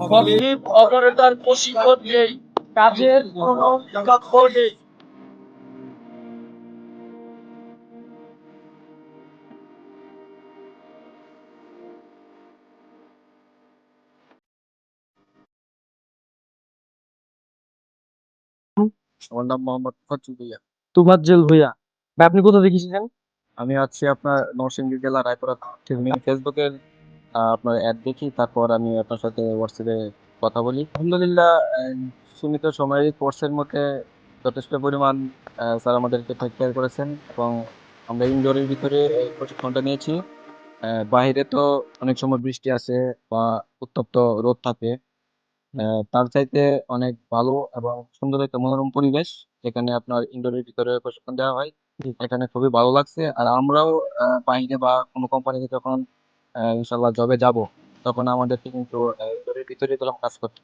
Operator প্রশিক্ষণ নেই কাজের কোনো বিকল্প নেই। আমার নাম মোহাম্মদ ফজল ভুইয়া। তুফাজ্জল ভুইয়া। ভাই আপনি কোথা থেকে এসেছেন? আমি আছি আপনার নরসিংদী জেলা রায়পুরা থেকে ফেসবুকের আপনার অ্যাড দেখি তারপর আমি আপনার সাথে হোয়াটসঅ্যাপে কথা বলি। আলহামদুলিল্লাহ সীমিত সময়ের কোর্সের মধ্যে যথেষ্ট পরিমাণ স্যার আমাদেরকে টেক কেয়ার করেছেন এবং আমরা ইনডোরের ভিতরে এই প্রশিক্ষণটা নিয়েছি। বাইরে তো অনেক সময় বৃষ্টি আসে বা উত্তপ্ত রোদ থাকে। তার চাইতে অনেক ভালো এবং সুন্দর একটা মনোরম পরিবেশ যেখানে আপনার ইনডোরের ভিতরে প্রশিক্ষণ দেওয়া হয়। এখানে খুবই ভালো লাগছে। আর আমরাও বাইরে বা কোনো কোম্পানিতে যখন ইনশাল্লাহ জবে যাব। তখন আমাদেরকে কিন্তু ভিতরে গেলাম কাজ করতে।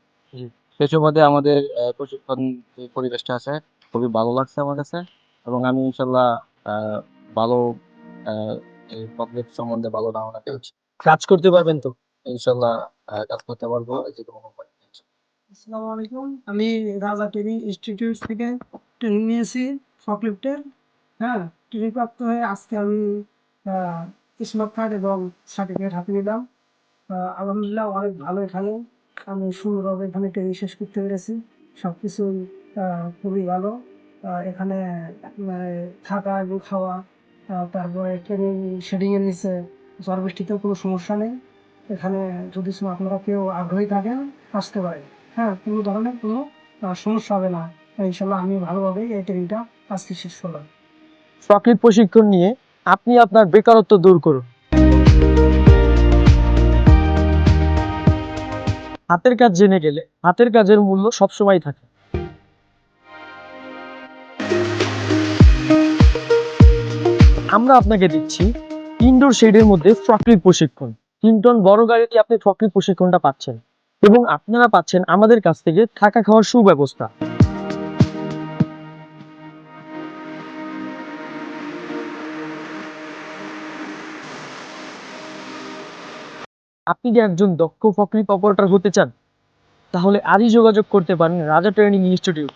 সেই সুবাদে আমাদের প্রশিক্ষণ যে পরিবেশটা আছে খুবই ভালো লাগছে আমার কাছে। এবং আমি ইনশাল্লাহ ভালো প্রজেক্ট সম্বন্ধে ভালো ধারণা পেয়েছি। কাজ করতে পারবেন তো? ইনশাল্লাহ কাজ করতে পারব। যে কোনো আসসালামু আলাইকুম। আমি রাজা টেরি ইনস্টিটিউট থেকে ট্রেনিং নিয়েছি ফকলিফটের হ্যাঁ ট্রেনিং প্রাপ্ত হয়ে আজকে আমি স্মার্ট কার্ড এবং সার্টিফিকেট হাতে নিলাম। আলহামদুলিল্লাহ অনেক ভালো এখানে। আমি সুন্দরভাবে এখানে ট্রেনিং শেষ করতে পেরেছি। সব কিছুই খুবই ভালো। এখানে মানে থাকা এবং খাওয়া তারপরে ট্রেনিং শেডিংয়ের নিচে ঝড় বৃষ্টিতেও কোনো সমস্যা নেই। এখানে যদি আপনারা কেউ আগ্রহী থাকেন, আসতে পারে। হ্যাঁ কোনো ধরনের কোনো সমস্যা হবে না। ইনশাল্লাহ আমি ভালোভাবেই এই ট্রেনিংটা আজকে শেষ করলাম। চাকরির প্রশিক্ষণ নিয়ে আপনি আপনার বেকারত্ব দূর করুন। হাতের কাজ জেনে গেলে হাতের কাজের মূল্য সবসময় থাকে। আমরা আপনাকে দিচ্ছি ইনডোর শেডের মধ্যে ফ্রকলির প্রশিক্ষণ। তিন টন বড় গাড়িতে আপনি ফ্রকলির প্রশিক্ষণটা পাচ্ছেন এবং আপনারা পাচ্ছেন আমাদের কাছ থেকে থাকা খাওয়ার সুব্যবস্থা। আপনি কি একজন দক্ষ ফকলিপ অপারেটর হতে চান, তাহলে আজই যোগাযোগ করতে পারেন রাজা ট্রেনিং ইনস্টিটিউট।